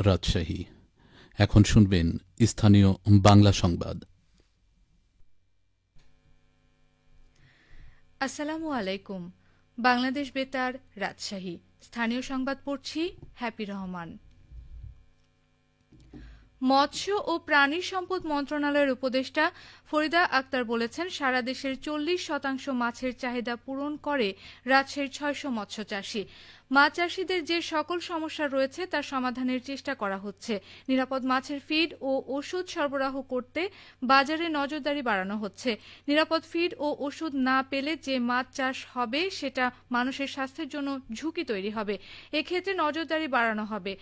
রাজশাহী। এখন শুনবেন স্থানীয় বাংলা সংবাদ। আসসালামু আলাইকুম। বাংলাদেশ বেতার, রাজশাহী। স্থানীয় সংবাদ পড়ছি হ্যাপি রহমান। মৎস্য ও প্রাণী সম্পদ মন্ত্রণালয়ের উপদেষ্টা ফরিদা আক্তার বলেছেন, সারা দেশের চল্লিশ শতাংশ মাছের চাহিদা পূরণ করে রাজশাহীর ছয়শো মৎস্য চাষী। মাছ চাষীদের যে সকল সমস্যা রয়েছে তার সমাধানের চেষ্টা করা হচ্ছে। নিরাপদ মাছের ফিড ও ওষুধ সরবরাহ করতে বাজারে নজরদারি বাড়ানো হচ্ছে। নিরাপদ ফিড ও ওষুধ না পেলে যে মাছ চাষ হবে, সেটা মানুষের স্বাস্থ্যের জন্য ঝুঁকি তৈরি হবে। এক্ষেত্রে নজরদারি বাড়ানো হবে।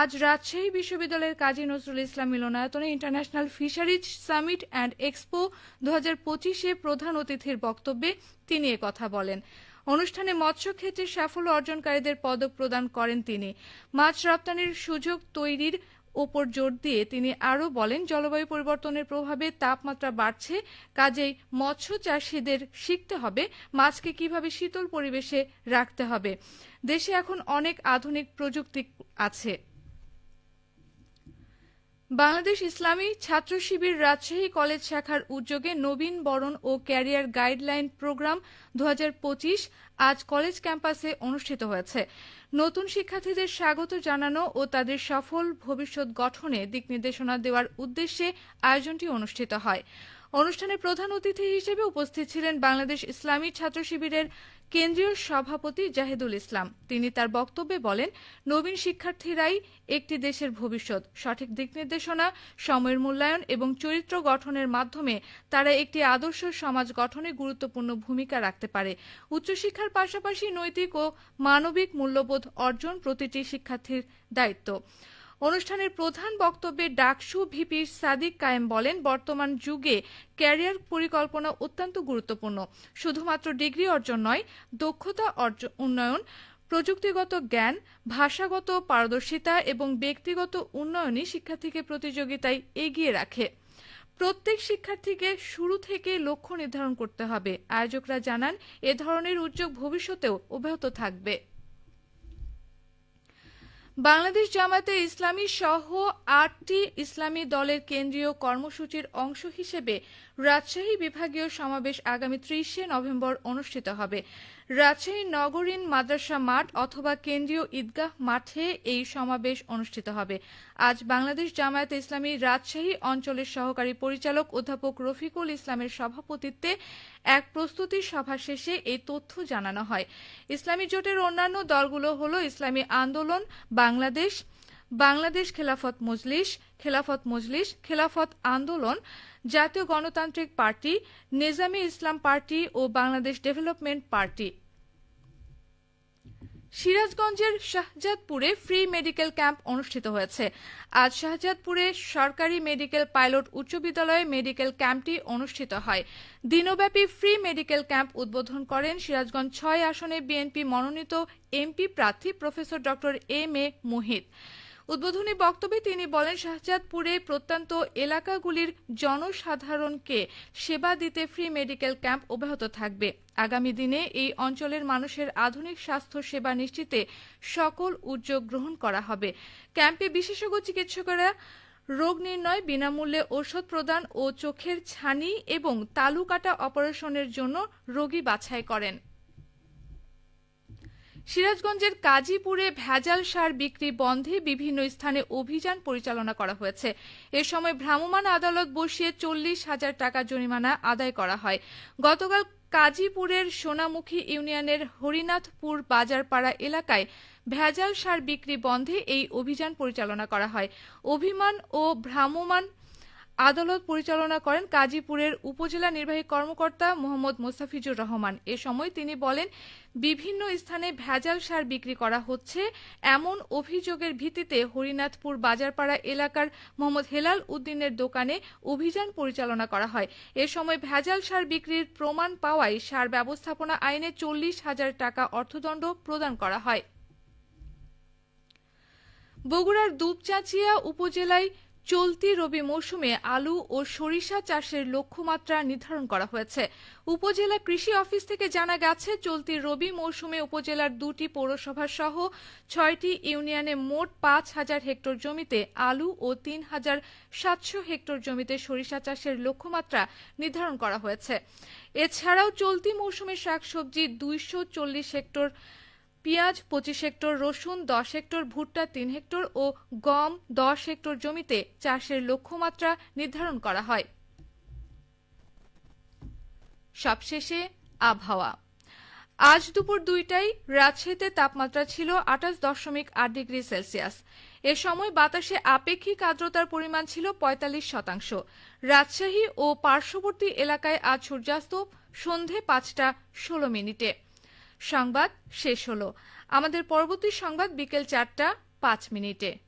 আজ রাজশাহী বিশ্ববিদ্যালয়ের কাজী নজরুল ইসলাম মিলনায়তনে international fisheries summit and expo দু হাজার পঁচিশে প্রধান অতিথির বক্তব্যে তিনি কথা বলেন। অনুষ্ঠানে মৎস্য ক্ষেত্রে সাফল্য অর্জনকারীদের পদক প্রদান করেন তিনি। মাছ রপ্তানির সুযোগ তৈরির ওপর জোর দিয়ে তিনি আরও বলেন, জলবায়ু পরিবর্তনের প্রভাবে তাপমাত্রা বাড়ছে, কাজেই মৎস্য চাষীদের শিখতে হবে মাছকে কীভাবে শীতল পরিবেশে রাখতে হবে। দেশে এখন অনেক আধুনিক প্রযুক্তি আছে। বাংলাদেশ ইসলামী ছাত্র শিবির রাজশাহী কলেজ শাখার উদ্যোগে নবীন বরণ ও ক্যারিয়ার গাইডলাইন প্রোগ্রাম দু হাজার পঁচিশ আজ কলেজ ক্যাম্পাসে অনুষ্ঠিত হয়েছে। নতুন শিক্ষার্থীদের স্বাগত জানানো ও তাদের সফল ভবিষ্যৎ গঠনে দিক নির্দেশনা দেওয়ার উদ্দেশ্যে আয়োজনটি অনুষ্ঠিত হয়। অনুষ্ঠানে প্রধান অতিথি হিসেবে উপস্থিত ছিলেন বাংলাদেশ ইসলামী ছাত্র শিবিরের কেন্দ্রীয় সভাপতি জাহিদুল ইসলাম। তিনি তার বক্তব্যে বলেন, নবীন শিক্ষার্থীরাই একটি দেশের ভবিষ্যৎ। সঠিক দিক নির্দেশনা, সময়ের মূল্যায়ন এবং চরিত্র গঠনের মাধ্যমে তারা একটি আদর্শ সমাজ গঠনে গুরুত্বপূর্ণ ভূমিকা রাখতে পারে। উচ্চশিক্ষার পাশাপাশি নৈতিক ও মানবিক মূল্যবোধ অর্জন প্রতিটি শিক্ষার্থীর দায়িত্ব। অনুষ্ঠানের প্রধান বক্তব্যে ডাকসু ভিপি সাদিক কায়েম বলেন, বর্তমান যুগে ক্যারিয়ার পরিকল্পনা অত্যন্ত গুরুত্বপূর্ণ। শুধুমাত্র ডিগ্রি অর্জন নয়, দক্ষতা অর্জন উন্নয়ন, প্রযুক্তিগত জ্ঞান, ভাষাগত পারদর্শিতা এবং ব্যক্তিগত উন্নয়নই শিক্ষার্থীকে প্রতিযোগিতায় এগিয়ে রাখে। প্রত্যেক শিক্ষার্থীকে শুরু থেকে লক্ষ্য নির্ধারণ করতে হবে। আয়োজকরা জানান, এ ধরনের উদ্যোগ ভবিষ্যতেও অব্যাহত থাকবে। বাংলাদেশ জামাতে ইসলামী সহ আটটি ইসলামী দলের কেন্দ্রীয় কর্মসূচির অংশ হিসেবে রাজশাহী বিভাগীয় সমাবেশ আগামী ত্রিশে নভেম্বর অনুষ্ঠিত হবে। রাজশাহী নগরীন মাদ্রাসা মাঠ অথবা কেন্দ্রীয় ঈদগাহ মাঠে এই সমাবেশ অনুষ্ঠিত হবে। আজ বাংলাদেশ জামায়াতে ইসলামী রাজশাহী অঞ্চলের সহকারী পরিচালক অধ্যাপক রফিকুল ইসলামের সভাপতিত্বে এক প্রস্তুতি সভা শেষে এই তথ্য জানানো হয়। ইসলামী জোটের অন্যান্য দলগুলো হল ইসলামী আন্দোলন, বাংলাদেশ বাংলাদেশ খেলাফত মজলিস খেলাফত মজলিস, খেলাফত আন্দোলন, জাতীয় গণতান্ত্রিক পার্টি, নেজামি ইসলাম পার্টি ও বাংলাদেশ ডেভেলপমেন্ট পার্টি। সিরাজগঞ্জের শাহজাদপুরে ফ্রি মেডিকেল ক্যাম্প অনুষ্ঠিত হয়েছে। আজ শাহজাদপুরে সরকারি মেডিকেল পাইলট উচ্চ বিদ্যালয়ে মেডিকেল ক্যাম্পটি অনুষ্ঠিত হয়। দিনব্যাপী ফ্রি মেডিকেল ক্যাম্প উদ্বোধন করেন সিরাজগঞ্জ ছয় আসনে বিএনপি মনোনীত এমপি প্রার্থী professor doctor M A Mohit. উদ্বোধনী বক্তব্যে তিনি বলেন, শাহজাদপুরে প্রত্যন্ত এলাকাগুলির জনসাধারণকে সেবা দিতে ফ্রি মেডিকেল ক্যাম্প অব্যাহত থাকবে। আগামী দিনে এই অঞ্চলের মানুষের আধুনিক স্বাস্থ্য সেবা নিশ্চিতে সকল উদ্যোগ গ্রহণ করা হবে। ক্যাম্পে বিশেষজ্ঞ চিকিৎসকেরা রোগ নির্ণয়, বিনামূল্যে ঔষধ প্রদান ও চোখের ছানি এবং তালু কাটা অপারেশনের জন্য রোগী বাছাই করেন। সিরাজগঞ্জের কাজীপুরে ভেজাল সার বিক্রি বন্ধে বিভিন্ন স্থানে অভিযান পরিচালনা করা হয়েছে। এ সময় ভ্রাম্যমাণ আদালত বসিয়ে চল্লিশ হাজার টাকা জরিমানা আদায় করা হয়। গতকাল কাজীপুরের সোনামুখী ইউনিয়নের হরিনাথপুর বাজারপাড়া এলাকায় ভেজাল সার বিক্রি বন্ধে এই অভিযান পরিচালনা করা হয়। অভিমান ও ভ্রাম্যমাণ আদালত পরিচালনা করেন কাজীপুরের উপজেলা নির্বাহী কর্মকর্তা মোহাম্মদ মোস্তাফিজুর রহমান। এ সময় তিনি বলেন, বিভিন্ন স্থানে ভেজাল সার বিক্রি করা হচ্ছে। এমন অভিযোগের ভিত্তিতে হরিনাথপুর বাজারপাড়া এলাকার মোহাম্মদ হেলাল উদ্দিনের দোকানে অভিযান পরিচালনা করা হয়। এ সময় ভেজাল সার বিক্রির প্রমাণ পাওয়ায় সার ব্যবস্থাপনা আইনে চল্লিশ হাজার টাকা অর্থদণ্ড প্রদান করা হয়। বগুড়ার দুপচাঁচিয়া উপজেলায় চলতি রবি মৌসুমে আলু ও সরিষা চাষের লক্ষ্যমাত্রা নির্ধারণ করা হয়েছে। উপজেলা কৃষি অফিস থেকে জানা গেছে, চলতি রবি মৌসুমে উপজেলার দুটি পৌরসভা সহ ছয়টি ইউনিয়নে মোট পাঁচ হাজার হেক্টর জমিতে আলু ও তিন হাজার সাতশো হেক্টর জমিতে সরিষা চাষের লক্ষ্যমাত্রা নির্ধারণ করা হয়েছে। এছাড়াও চলতি মৌসুমে শাকসবজি দুইশো চল্লিশ হেক্টর পেঁয়াজ পঁচিশ হেক্টর, রসুন দশ হেক্টর, ভুট্টা তিন হেক্টর ও গম দশ হেক্টর জমিতে চাষের লক্ষ্যমাত্রা নির্ধারণ করা হয়। সবশেষে আবহাওয়া। আজ দুপুর দুইটায় রাজশাহীতে তাপমাত্রা ছিল আঠাশ দশমিক আট ডিগ্রি সেলসিয়াস। এ সময় বাতাসে আপেক্ষিক আর্দ্রতার পরিমাণ ছিল পঁয়তাল্লিশ শতাংশ। রাজশাহী ও পার্শ্ববর্তী এলাকায় আজ সূর্যাস্ত সন্ধে পাঁচটা ষোলো মিনিটে। সংবাদ শেষ হলো। আমাদের পরবর্তী সংবাদ বিকেল চারটা পাঁচ মিনিটে।